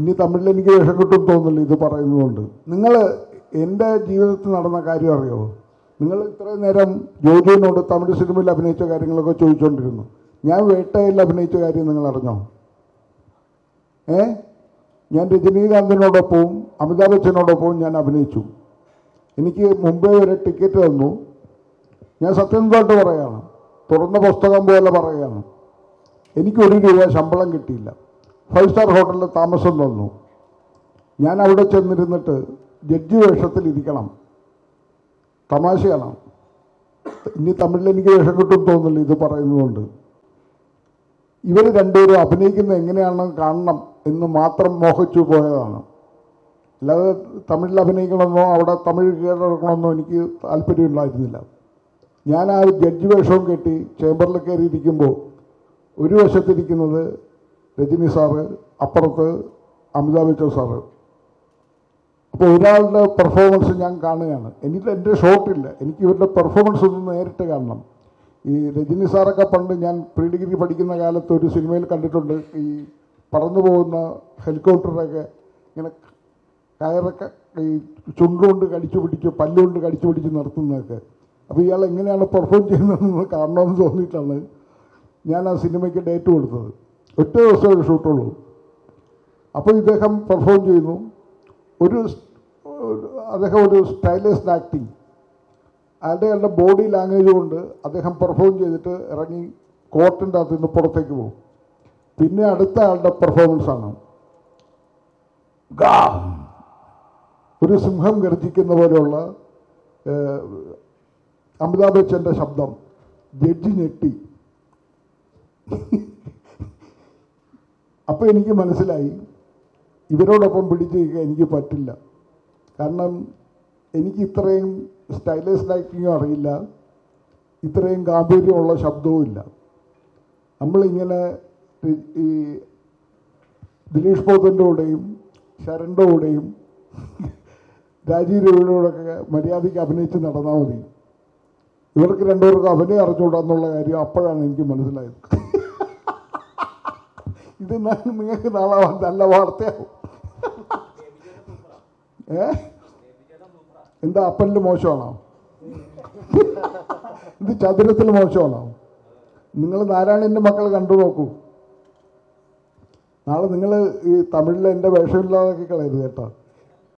ഇനി തമിഴിൽ എനിക്ക് വിഷം കിട്ടും തോന്നുന്നില്ല ഇത് പറയുന്നതുകൊണ്ട്. നിങ്ങൾ എന്റെ ജീവിതത്തിൽ നടന്ന കാര്യം അറിയോ? നിങ്ങൾ ഇത്രയും നേരം ജോജുവിനോട് തമിഴ് സിനിമയിൽ അഭിനയിച്ച കാര്യങ്ങളൊക്കെ ചോദിച്ചുകൊണ്ടിരുന്നു ഞാൻ വേട്ടയിൽ അഭിനയിച്ച കാര്യം നിങ്ങൾ അറിഞ്ഞോ? ഏ? ഞാൻ രജനീകാന്തിനോടൊപ്പവും അമിതാഭ് ബച്ചനോടൊപ്പവും ഞാൻ അഭിനയിച്ചു. എനിക്ക് മുംബൈ വരെ ടിക്കറ്റ് തന്നു. ഞാൻ സത്യസന്ധമായിട്ട് പറയുകയാണ് തുറന്ന പുസ്തകം പോലെ പറയുകയാണ് എനിക്കൊരു രൂപ ശമ്പളം കിട്ടിയില്ല. ഫൈവ് സ്റ്റാർ ഹോട്ടലിൽ താമസം തന്നു. ഞാൻ അവിടെ ചെന്നിരുന്നിട്ട് ജഡ്ജി വേഷത്തിൽ ഇരിക്കണം. തമാശയാണ്. ഇനി തമിഴിൽ എനിക്ക് വേഷം കിട്ടും തോന്നുന്നില്ല ഇത് പറയുന്നതുകൊണ്ട്. ഇവർ രണ്ടുപേരും അഭിനയിക്കുന്നത് എങ്ങനെയാണെന്ന് കാണണം എന്ന് മാത്രം മോഹിച്ചു പോയതാണ്. അല്ലാതെ തമിഴിൽ അഭിനയിക്കണമെന്നോ അവിടെ തമിഴ് കീഴടക്കണമെന്നോ എനിക്ക് താല്പര്യമുണ്ടായിരുന്നില്ല ഞാൻ ആ ജഡ്ജി വേഷവും കെട്ടി ചേംബറിൽ കയറിയിരിക്കുമ്പോൾ ഒരു വശത്തിരിക്കുന്നത് രജനി സാറ് അപ്പുറത്ത് അമിതാഭ് ബച്ചൻ സാറ്. അപ്പോൾ ഒരാളുടെ പെർഫോമൻസ് ഞാൻ കാണുകയാണ്. എനിക്ക് എന്റെ ഷോട്ടില്ല എനിക്ക് ഇവരുടെ പെർഫോമൻസ് ഒന്ന് നേരിട്ട് കാണണം. ഈ രജനി സാറൊക്കെ പണ്ട് ഞാൻ പ്രീ ഡിഗ്രി പഠിക്കുന്ന കാലത്ത് ഒരു സിനിമയിൽ കണ്ടിട്ടുണ്ട്. ഈ പറന്നു പോകുന്ന ഹെലികോപ്റ്ററൊക്കെ ഇങ്ങനെ കയറൊക്കെ ഈ ചുണ്ടുകൊണ്ട് കടിച്ചു പിടിച്ച് പല്ലുകൊണ്ട് കടിച്ചു പിടിച്ച് നിർത്തുന്നതൊക്കെ അപ്പോൾ ഇയാൾ എങ്ങനെയാണ് പെർഫോം ചെയ്യുന്നതെന്ന് കാണണമെന്ന് തോന്നിയിട്ടാണ് ഞാൻ ആ സിനിമയ്ക്ക് ഡേറ്റ് കൊടുത്തത്. ഒറ്റ ദിവസം ഒരു ഷൂട്ടുള്ളൂ. അപ്പോൾ ഇദ്ദേഹം പെർഫോം ചെയ്യുന്നു. ഒരു അദ്ദേഹം ഒരു സ്റ്റൈലിസ്റ്റ് ആക്ടിങ് അയാളുടെ ബോഡി ലാംഗ്വേജ് കൊണ്ട് അദ്ദേഹം പെർഫോം ചെയ്തിട്ട് ഇറങ്ങി കോട്ടിന്റെ അകത്ത് നിന്ന് പുറത്തേക്ക് പോകും. പിന്നെ അടുത്ത ആളുടെ പെർഫോമൻസ് ആണ്. ഒരു സിംഹം ഗർജിക്കുന്ന പോലെയുള്ള അമിതാഭ് ബച്ചന്റെ ശബ്ദം. ജഡ്ജി ഞെട്ടി. അപ്പോൾ എനിക്ക് മനസ്സിലായി. ഇവരോടൊപ്പം പിടിച്ച് നിൽക്കാൻ എനിക്ക് പറ്റില്ല. കാരണം എനിക്ക് ഇത്രയും സ്റ്റൈലിഷ് ലൈറ്റിങ്ങും അറിയില്ല. ഇത്രയും ഗാംഭീര്യമുള്ള ശബ്ദവും ഇല്ല. നമ്മളിങ്ങനെ ഈ- ദിലീഷ് പോത്തന്റെ കൂടെയും ശരണിന്റെ കൂടെയും രാജീവ് രവിയുടെയൊക്കെ മര്യാദയ്ക്ക് അഭിനയിച്ച് നടന്നാൽ മതി. ഇവർക്ക് രണ്ടുപേർക്കും അഭിനയം അറിഞ്ഞുകൂടാന്നുള്ള കാര്യം അപ്പോഴാണ് എനിക്ക് മനസ്സിലായത്. ഇത് നിങ്ങൾക്ക് നാളെ നല്ല വാർത്തയാവും. ഏ? എന്താ അപ്പനിൽ മോശമാണോ? ഇത് ചതുരത്തിൽ മോശമാണോ? നിങ്ങൾ നാരായണന്റെ മക്കൾ കണ്ടു നോക്കൂ. നാളെ നിങ്ങൾ ഈ തമിഴിൽ എന്റെ വേഷമില്ലാതാക്കി കളയരുത് കേട്ടോ.